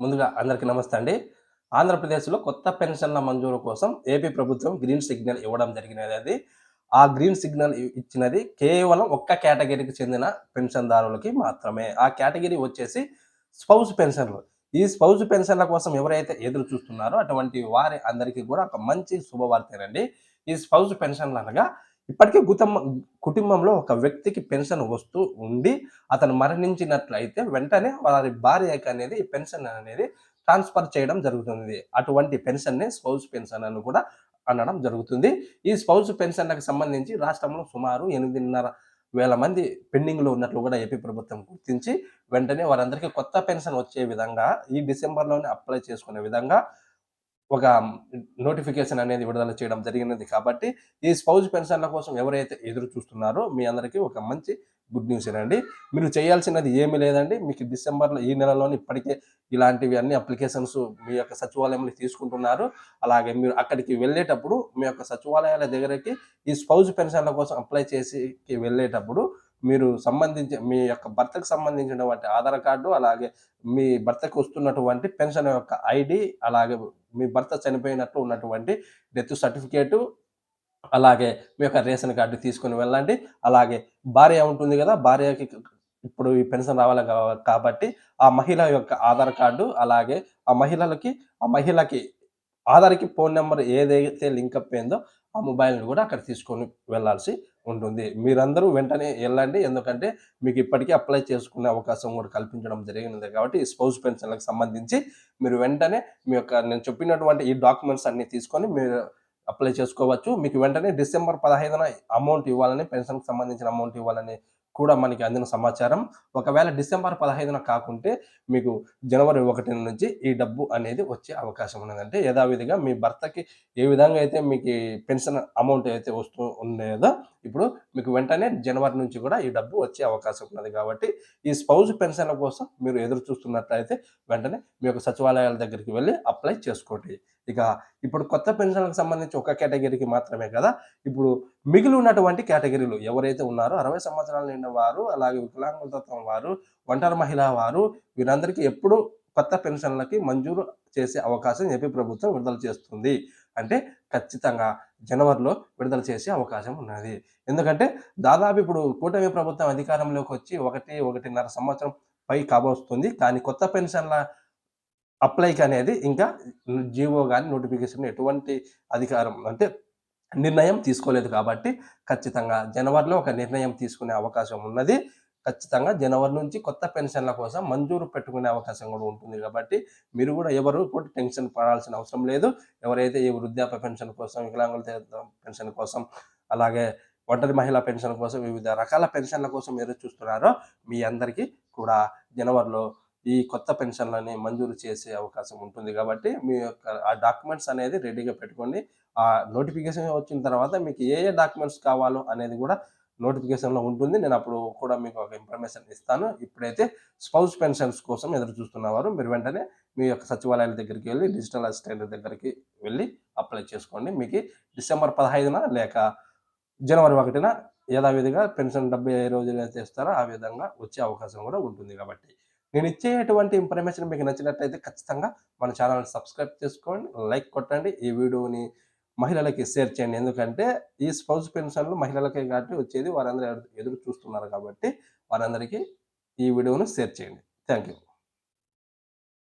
ముందుగా అందరికీ నమస్తే అండి. ఆంధ్రప్రదేశ్లో కొత్త పెన్షన్ల మంజూరు కోసం ఏపీ ప్రభుత్వం గ్రీన్ సిగ్నల్ ఇవ్వడం జరిగినది. అది ఆ గ్రీన్ సిగ్నల్ ఇచ్చినది కేవలం ఒక్క కేటగిరీకి చెందిన పెన్షన్దారులకి మాత్రమే. ఆ కేటగిరీ వచ్చేసి స్పౌస్ పెన్షన్లు. ఈ స్పౌస్ పెన్షన్ల కోసం ఎవరైతే ఎదురు చూస్తున్నారో అటువంటి వారి అందరికీ కూడా ఒక మంచి శుభవార్తేనండి ఈ స్పౌస్ పెన్షన్లు అనగా ఇప్పటికే కుటుంబ కుటుంబంలో ఒక వ్యక్తికి పెన్షన్ వస్తూ ఉండి అతను మరణించినట్లయితే వెంటనే వారి భార్యకి అనేది ఈ పెన్షన్ అనేది ట్రాన్స్ఫర్ చేయడం జరుగుతుంది. అటువంటి పెన్షన్ని స్పౌస్ పెన్షన్ అని కూడా అనడం జరుగుతుంది. ఈ స్పౌస్ పెన్షన్లకు సంబంధించి రాష్ట్రంలో సుమారు ఎనిమిదిన్నర వేల మంది పెండింగ్లో ఉన్నట్లు కూడా ఏపీ ప్రభుత్వం గుర్తించి వెంటనే వారందరికీ కొత్త పెన్షన్ వచ్చే విధంగా ఈ డిసెంబర్లోనే అప్లై చేసుకునే విధంగా ఒక నోటిఫికేషన్ అనేది విడుదల చేయడం జరిగినది కాబట్టి ఈ స్పౌజ్ పెన్షన్ల కోసం ఎవరైతే ఎదురు చూస్తున్నారో మీ అందరికీ ఒక మంచి గుడ్ న్యూస్ ఏనండి మీరు చేయాల్సినది ఏమీ లేదండి. మీకు డిసెంబర్లో ఈ నెలలోనే ఇప్పటికే ఇలాంటివి అన్ని అప్లికేషన్స్ మీ యొక్క సచివాలయంలో తీసుకుంటున్నారు. అలాగే మీరు అక్కడికి వెళ్ళేటప్పుడు మీ యొక్క సచివాలయాల దగ్గరికి ఈ స్పౌజ్ పెన్షన్ల కోసం అప్లై చేసి వెళ్ళేటప్పుడు మీరు సంబంధించి మీ యొక్క భర్తకు సంబంధించినటువంటి ఆధార్ కార్డు అలాగే మీ భర్తకు వస్తున్నటువంటి పెన్షన్ యొక్క ఐడి అలాగే మీ భర్త చనిపోయినట్టు ఉన్నటువంటి డెత్ సర్టిఫికేటు అలాగే మీ యొక్క రేషన్ కార్డు తీసుకుని వెళ్ళండి. అలాగే భార్య ఉంటుంది కదా భార్యకి ఇప్పుడు ఈ పెన్షన్ రావాలి కాబట్టి ఆ మహిళ యొక్క ఆధార్ కార్డు అలాగే ఆ మహిళలకి ఆ మహిళకి ఆధార్కి ఫోన్ నెంబర్ ఏదైతే లింక్ అప్ అయిందో ఆ మొబైల్ని కూడా అక్కడ తీసుకొని వెళ్ళాల్సి ఉంటుంది. మీరందరూ వెంటనే వెళ్ళండి. ఎందుకంటే మీకు ఇప్పటికీ అప్లై చేసుకునే అవకాశం కూడా కల్పించడం జరిగినది కాబట్టి ఈ స్పౌస్ పెన్షన్లకు సంబంధించి మీరు వెంటనే మీ యొక్క నేను చెప్పినటువంటి ఈ డాక్యుమెంట్స్ అన్ని తీసుకొని మీరు అప్లై చేసుకోవచ్చు. మీకు వెంటనే డిసెంబర్ పదహైదున అమౌంట్ ఇవ్వాలని పెన్షన్కి సంబంధించిన అమౌంట్ ఇవ్వాలని కూడా మనకి అందిన సమాచారం. ఒకవేళ డిసెంబర్ పదహైదున కాకుంటే మీకు జనవరి ఒకటి నుంచి ఈ డబ్బు అనేది వచ్చే అవకాశం ఉన్నదంటే యథావిధిగా మీ భర్తకి ఏ విధంగా అయితే మీకు పెన్షన్ అమౌంట్ అయితే వస్తూ ఉండేదో ఇప్పుడు మీకు వెంటనే జనవరి నుంచి కూడా ఈ డబ్బు వచ్చే అవకాశం ఉన్నది కాబట్టి ఈ స్పౌజ్ పెన్షన్ల కోసం మీరు ఎదురు చూస్తున్నట్లయితే వెంటనే మీ యొక్క సచివాలయాల దగ్గరికి వెళ్ళి అప్లై చేసుకోండి. ఇక ఇప్పుడు కొత్త పెన్షన్లకు సంబంధించి ఒక కేటగిరీకి మాత్రమే కదా ఇప్పుడు మిగిలి ఉన్నటువంటి కేటగిరీలు ఎవరైతే ఉన్నారో అరవై సంవత్సరాలు నిండిన వారు అలాగే వికలాంగులతత్వం వారు ఒంటరి మహిళా వారు వీరందరికీ ఎప్పుడు కొత్త పెన్షన్లకి మంజూరు చేసే అవకాశం ఏపీ ప్రభుత్వం విడుదల చేస్తుంది. అంటే ఖచ్చితంగా జనవరిలో విడుదల చేసే అవకాశం ఉన్నది. ఎందుకంటే దాదాపు ఇప్పుడు కూటమి ప్రభుత్వం అధికారంలోకి వచ్చి ఒకటి ఒకటిన్నర సంవత్సరం పై కాబోస్తుంది. కానీ కొత్త పెన్షన్ల అప్లైకి అనేది ఇంకా జీవో కానీ నోటిఫికేషన్ ఎటువంటి అధికారం అంటే నిర్ణయం తీసుకోలేదు కాబట్టి ఖచ్చితంగా జనవరిలో ఒక నిర్ణయం తీసుకునే అవకాశం ఉన్నది. ఖచ్చితంగా జనవరి నుంచి కొత్త పెన్షన్ల కోసం మంజూరు పెట్టుకునే అవకాశం కూడా ఉంటుంది కాబట్టి మీరు కూడా ఎవరు కూడా టెన్షన్ పడాల్సిన అవసరం లేదు. ఎవరైతే ఈ వృద్ధాప్య పెన్షన్ కోసం వికలాంగుల పెన్షన్ కోసం అలాగే ఒంటరి మహిళా పెన్షన్ కోసం వివిధ రకాల పెన్షన్ల కోసం ఎదురు చూస్తున్నారో మీ అందరికీ కూడా జనవరిలో ఈ కొత్త పెన్షన్లని మంజూరు చేసే అవకాశం ఉంటుంది కాబట్టి మీ యొక్క ఆ డాక్యుమెంట్స్ అనేది రెడీగా పెట్టుకోండి. ఆ నోటిఫికేషన్ వచ్చిన తర్వాత మీకు ఏ ఏ డాక్యుమెంట్స్ కావాలో అనేది కూడా నోటిఫికేషన్లో ఉంటుంది. నేను అప్పుడు కూడా మీకు ఒక ఇన్ఫర్మేషన్ ఇస్తాను. ఇప్పుడైతే స్పౌస్ పెన్షన్స్ కోసం ఎదురు చూస్తున్నవారు మీరు వెంటనే మీ యొక్క సచివాలయాల దగ్గరికి వెళ్ళి డిజిటల్ అసిస్టెంట్ దగ్గరికి వెళ్ళి అప్లై చేసుకోండి. మీకు డిసెంబర్ పదహైదున లేక జనవరి ఒకటిన యథావిధిగా పెన్షన్ డెబ్బై ఏ రోజులు అయితే ఇస్తారో ఆ విధంగా వచ్చే అవకాశం కూడా ఉంటుంది కాబట్టి. నేను ఇచ్చేటువంటి ఇన్ఫర్మేషన్ మీకు నచ్చినట్లయితే ఖచ్చితంగా మన ఛానల్ని సబ్స్క్రైబ్ చేసుకోండి లైక్ కొట్టండి. ఈ వీడియోని మహిళలకి షేర్ చేయండి ఎందుకంటే ఈ స్పౌస్ పెన్షన్లు మహిళలకే కాబట్టి వచ్చేది వారందరూ ఎదురు చూస్తున్నారు కాబట్టి వారందరికీ ఈ వీడియోను షేర్ చేయండి. Thank you